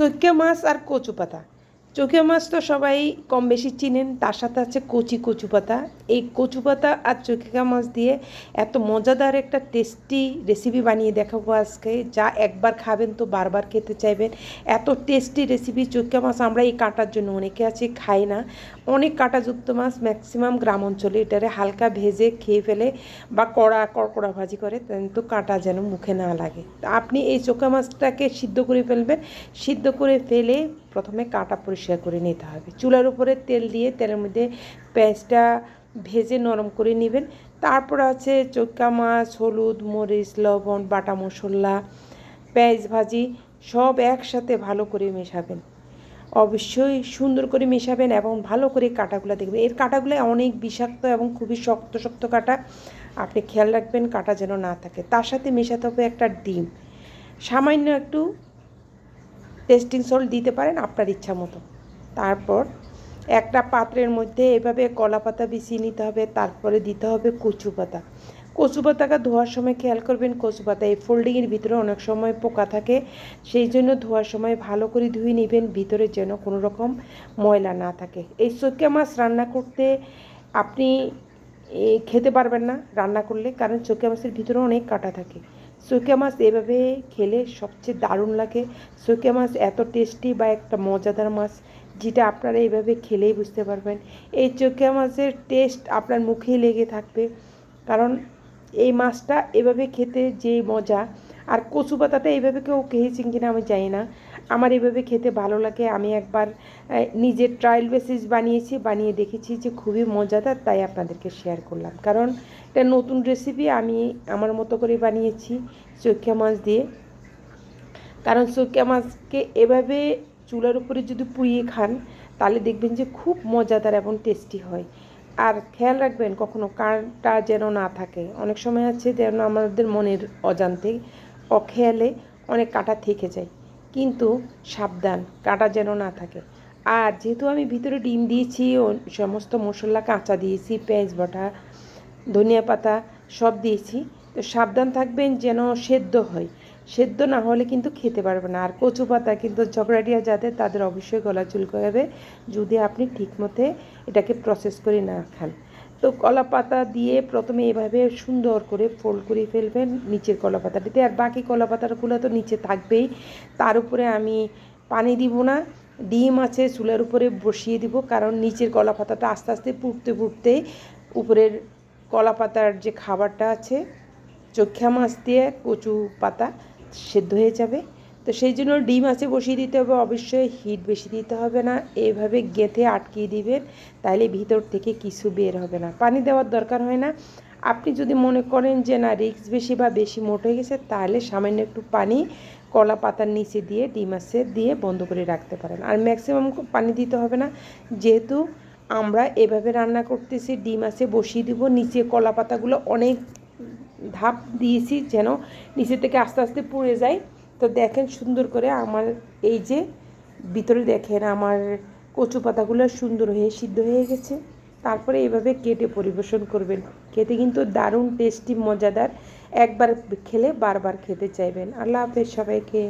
চৈক্যা মাছ আর কচু চৈক্যা মাছ তো সবাই কম বেশি চিনেন, তার সাথে আছে কচি কচু পাতা এই কচু পাতা আর চৈক্যা মাছ দিয়ে এত মজাদার একটা টেস্টি রেসিপি বানিয়ে দেখাবো আজকে, যা একবার খাবেন তো বারবার খেতে চাইবেন। এত টেস্টি রেসিপি চৈক্যা মাছ আমরা এই কাটার জন্য অনেকে আছে, খাই না। অনেক কাঁটাযুক্ত মাছ ম্যাক্সিমাম গ্রাম অঞ্চলে এটারে হালকা ভেজে খেয়ে ফেলে বা কড়া, কড়কড়া ভাজি করে, কিন্তু কাঁটা যেন মুখে না লাগে। আপনি এই চোখা মাছটাকে সিদ্ধ করে ফেলবেন। সিদ্ধ করে ফেলে প্রথমে কাঁটা পরিষ্কার করে নিতে হবে। চুলার উপরে তেল দিয়ে তেলের মধ্যে পেঁয়াজটা ভেজে নরম করে নেবেন। তারপর আছে চোখা মাছ, হলুদ, মরিচ, লবণ, বাটা মশলা, পেঁয়াজ ভাজি, সব একসাথে ভালো করে মেশাবেন। অবশ্যই সুন্দর করে মেশাবেন এবং ভালো করে কাঁটাগুলো দেখবেন। এর কাঁটাগুলো অনেক বিষাক্ত এবং খুবই শক্ত শক্ত কাঁটা। আপনি খেয়াল রাখবেন কাঁটা যেন না থাকে। তার সাথে মেশাতে হবে একটা ডিম। সামান্য একটু টেস্টিং সল্ট দিতে পারেন আপনার ইচ্ছা মতো। তারপর একটা পাত্রের মধ্যে এভাবে কলা পাতা বিছিয়ে নিতে হবে, তারপরে দিতে হবে কচু পাতা। কচু পাতাকে ধোয়ার সময় খেয়াল করবেন, কচু পাতা এই ফোল্ডিংয়ের ভিতরে অনেক সময় পোকা থাকে, সেই জন্য ধোয়ার সময় ভালো করে ধুয়ে নেবেন, ভিতরে যেন কোনো রকম ময়লা না থাকে। এই চৈকা মাছ রান্না করতে আপনি খেতে পারবেন না রান্না করলে, কারণ চৈকা মাছের ভিতরে অনেক কাটা থাকে। চৈকা মাছ এভাবে খেলে সবচেয়ে দারুণ লাগে। চৈকা মাছ এত টেস্টি বা একটা মজাদার মাছ যেটা আপনারা এইভাবে খেলেই বুঝতে পারবেন। এই চৈকা মাছের টেস্ট আপনার মুখেই লেগে থাকবে। কারণ এই মাছটা এভাবে খেতে যে মজা, আর কচু পাতাটা এইভাবে কেউ খেয়েছেন কিনা আমি জানি না। আমার এভাবে খেতে ভালো লাগে। আমি একবার নিজের ট্রায়াল বেসিস বানিয়েছি, বানিয়ে দেখেছি যে খুবই মজাদার, তাই আপনাদেরকে শেয়ার করলাম। কারণ এটা নতুন রেসিপি আমি আমার মতো করে বানিয়েছি চৈক্ষা মাছ দিয়ে। কারণ চৈক্ষা মাছকে এভাবে চুলার উপরে যদি পুড়িয়ে খান, তাহলে দেখবেন যে খুব মজাদার এবং টেস্টি হয়। আর খেয়াল রাখবেন, কখনো কাঁটা যেন না থাকে। অনেক সময় আছে যেন আমাদের মনের অজান্তে অখেয়ালে অনেক কাঁটা থেকে যায়। কিন্তু সাবধান, কাঁটা যেন না থাকে। আর যেহেতু আমি ভিতরে ডিম দিয়েছি, ও সমস্ত মশলা কাঁচা দিয়েছি, পেঁয়াজ বাটা, ধনিয়া পাতা সব দিয়েছি, তো সাবধান থাকবেন যেন সেদ্ধ হয়। সেদ্ধ না হলে কিন্তু খেতে পারবে না। আর কচু পাতা কিন্তু ঝগড়াটিয়া যাদের তাদের অবশ্যই গলা চুলকাবে যদি আপনি ঠিক মতে এটাকে প্রসেস করে না খান। তো কলা পাতা দিয়ে প্রথমে এভাবে সুন্দর করে ফোল্ড করে ফেলবেন নিচের কলা পাতাটিতে। আর বাকি কলা পাতাগুলো তো নিচে থাকবেই। তার উপরে আমি পানি দিব না। ডিম আছে চুলার উপরে বসিয়ে দিব কারণ নিচের কলা পাতাটা আস্তে আস্তে পুড়তে পুড়তে উপরের কলা পাতার যে খাবারটা আছে, চোখা মাছ দিয়ে কচু পাতা সেদ্ধ হয়ে যাবে। তো সেই জন্য ডিম আছে বসিয়ে দিতে হবে। অবশ্যই হিট বেশি দিতে হবে না। এভাবে গেঁথে আটকিয়ে দিবেন তাহলে ভিতর থেকে কিছু বের হবে না। পানি দেওয়ার দরকার হয় না। আপনি যদি মনে করেন যে, না রিক্স বেশি বা বেশি মোট হয়ে গেছে তাহলে সামান্য একটু পানি কলা পাতার নিচে দিয়ে ডিম আছে দিয়ে বন্ধ করে রাখতে পারেন। আর ম্যাক্সিমাম পানি দিতে হবে না। যেহেতু আমরা এভাবে রান্না করতেছি, ডিম আছে বসিয়ে দিব। নিচে কলা পাতাগুলো অনেক ধাপ দিয়েছি যেন নিচে থেকে আস্তে আস্তে পুড়ে যায়। তো দেখেন সুন্দর করে আমার এই যে ভিতরে দেখেন আমার কচু পাতাগুলো সুন্দর হয়ে সিদ্ধ হয়ে গেছে। তারপরে এভাবে কেটে পরিবেশন করবেন। খেতে কিন্তু দারুণ টেস্টি, মজাদার। একবার খেলে বারবার খেতে চাইবেন। আল্লাহ হাফেজ সবাইকে।